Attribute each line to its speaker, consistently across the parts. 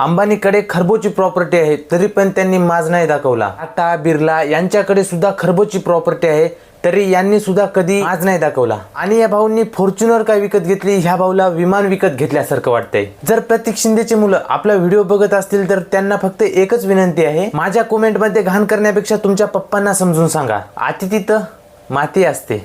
Speaker 1: अंबानीकडे खरबोची property आहे तरी पण त्यांनी माज नाही दाखवला. टाटा बिर्ला यांच्याकडे सुद्धा खरबोची प्रॉपर्टी आहे तरी यांनी सुद्धा कधी आज नाही दाखवला. आणि या भाऊंनी फॉर्च्युनर काय विकत घेतली? ह्या भाऊला विमान विकत घेतल्यासारखं वाटतंय. जर प्रतीक शिंदेची मुलं आपला व्हिडिओ बघत असतील तर त्यांना फक्त एकच विनंती आहे. माझ्या कमेंटमध्ये घाण करण्यापेक्षा तुमच्या पप्पांना समजून सांगा. अतिथी तिथं माती असते.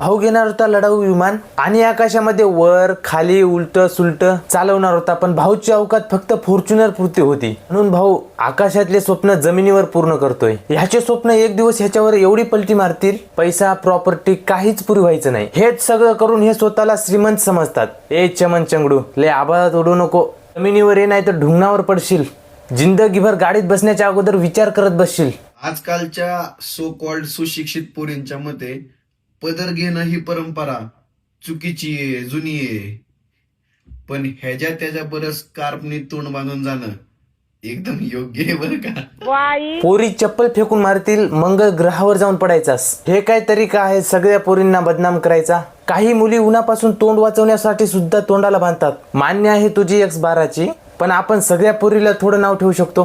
Speaker 1: भाऊ घेणार होता लढाऊ विमान. आणि आकाशामध्ये वर खाली उलट सुलट चालवणार होता पण भाऊची अवकात फक्त फॉर्च्युनर पुरती होती. म्हणून भाऊ आकाशातले स्वप्न जमिनीवर पूर्ण करतोय. ह्याचे स्वप्न एक दिवस ह्याच्यावर एवढी पलटी मारतील पैसा प्रॉपर्टी काहीच पुरी व्हायचं नाही. हेच सगळं करून हे स्वतःला श्रीमंत समजतात. ए चमन चंगडू ले आबाळात उडू नको. जमिनीवर ये नाही तर ढुंगणावर पडशील. जिंदगीभर गाडीत बसण्याच्या अगोदर विचार करत बसशील.
Speaker 2: आजकालच्या सो कॉल्ड सुशिक्षित पोरींच्या मते पदर घेणं ही परंपरा चुकीची आहे जुनी आहे. पण ह्याच्या त्याच्या बरं स्कार्फनी तोंड बांधून जाणं एकदम योग्य आहे बरं का?
Speaker 1: पोरी चप्पल फेकून मारतील मंगळ ग्रहावर जाऊन पडायचास. हे काय तरीका आहे सगळ्या पोरींना बदनाम करायचा? काही मुली उन्हापासून तोंड वाचवण्यासाठी सुद्धा तोंडाला बांधतात. मान्य आहे तुझी एक्स बाराची पण आपण सगळ्या पोरीला थोडं नाव ठेवू शकतो.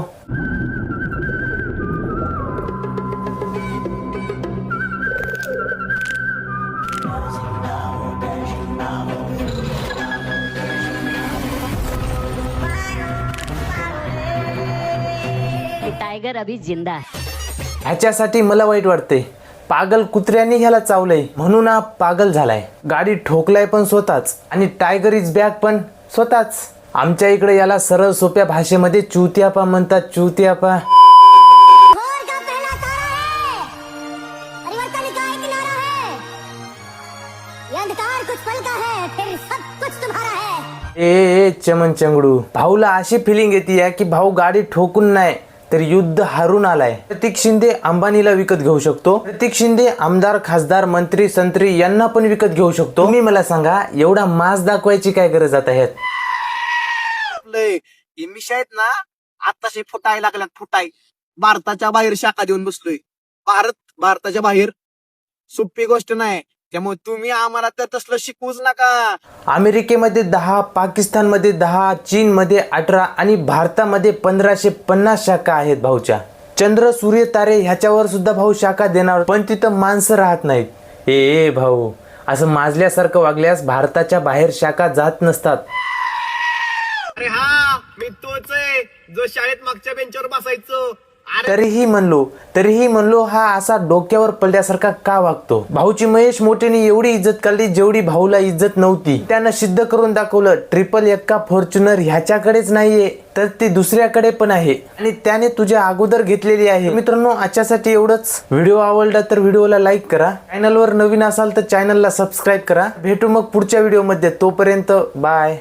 Speaker 3: टायगर अभी जिंदा है
Speaker 1: ह्याच्यासाठी मला वाईट वाटते पागल कुत्र्याने ह्याला चावलंय म्हणून हा पागल झालाय. गाडी ठोकलाय पण स्वतःच आणि टायगर इज बॅग पण स्वतःच. आमच्या इकडे याला सरळ सोप्या भाषेमध्ये चुतियापा म्हणतात चुतियापा.
Speaker 4: अंधकार कुछ पल का है फिर सब कुछ तुम्हारा है
Speaker 1: ए ए चमन चंगडू भाऊला अशी फिलिंग येते की भाऊ गाडी ठोकून नाही तर युद्ध हारून आलाय. प्रतीक शिंदे अंबानीला विकत घेऊ शकतो. प्रतीक शिंदे आमदार खासदार मंत्री संत्री यांना पण विकत घेऊ शकतो. तुम्ही मला सांगा एवढा मास दाखवायची काय गरज आता ह्यात?
Speaker 5: हे आहेत ना आताशी फुटाय लागल्यात फुटाय. भारताच्या बाहेर शाखा देऊन बसलोय. भारत भारताच्या बाहेर सोपी गोष्ट नाही. त्यामुळे तुम्ही आम्हाला तर तसलं शिकवूच नका.
Speaker 1: अमेरिकेमध्ये दहा पाकिस्तानमध्ये दहा चीनमध्ये अठरा आणि भारतामध्ये पंधराशे पन्नास शाखा आहेत भाऊच्या. चंद्र सूर्य तारे ह्याच्यावर सुद्धा भाऊ शाखा देणार पण तिथं माणसं राहत नाहीत. ए ए भाऊ असं माजल्यासारखं वागल्यास भारताच्या बाहेर शाखा जात नसतात.
Speaker 5: अरे हा मी तोच आहे जो शाळेत मागच्या बेंचवर बसायचो.
Speaker 1: तरीही म्हणलो तरीही म्हणलो हा असा डोक्यावर पडल्यासारखा का वागतो? भाऊची महेश मोठेने एवढी इज्जत काढली जेवढी भाऊला इज्जत नव्हती. त्यानं सिद्ध करून दाखवलं ट्रिपल एक्का फॉर्च्युनर ह्याच्याकडेच नाहीये तर ती दुसऱ्याकडे पण आहे. आणि त्याने तुझ्या अगोदर घेतलेली आहे. मित्रांनो आजच्यासाठी एवढंच. व्हिडिओ आवडला तर व्हिडिओला लाईक करा. चॅनलवर नवीन असाल तर चॅनलला सबस्क्राईब करा. भेटू मग पुढच्या व्हिडिओमध्ये तोपर्यंत बाय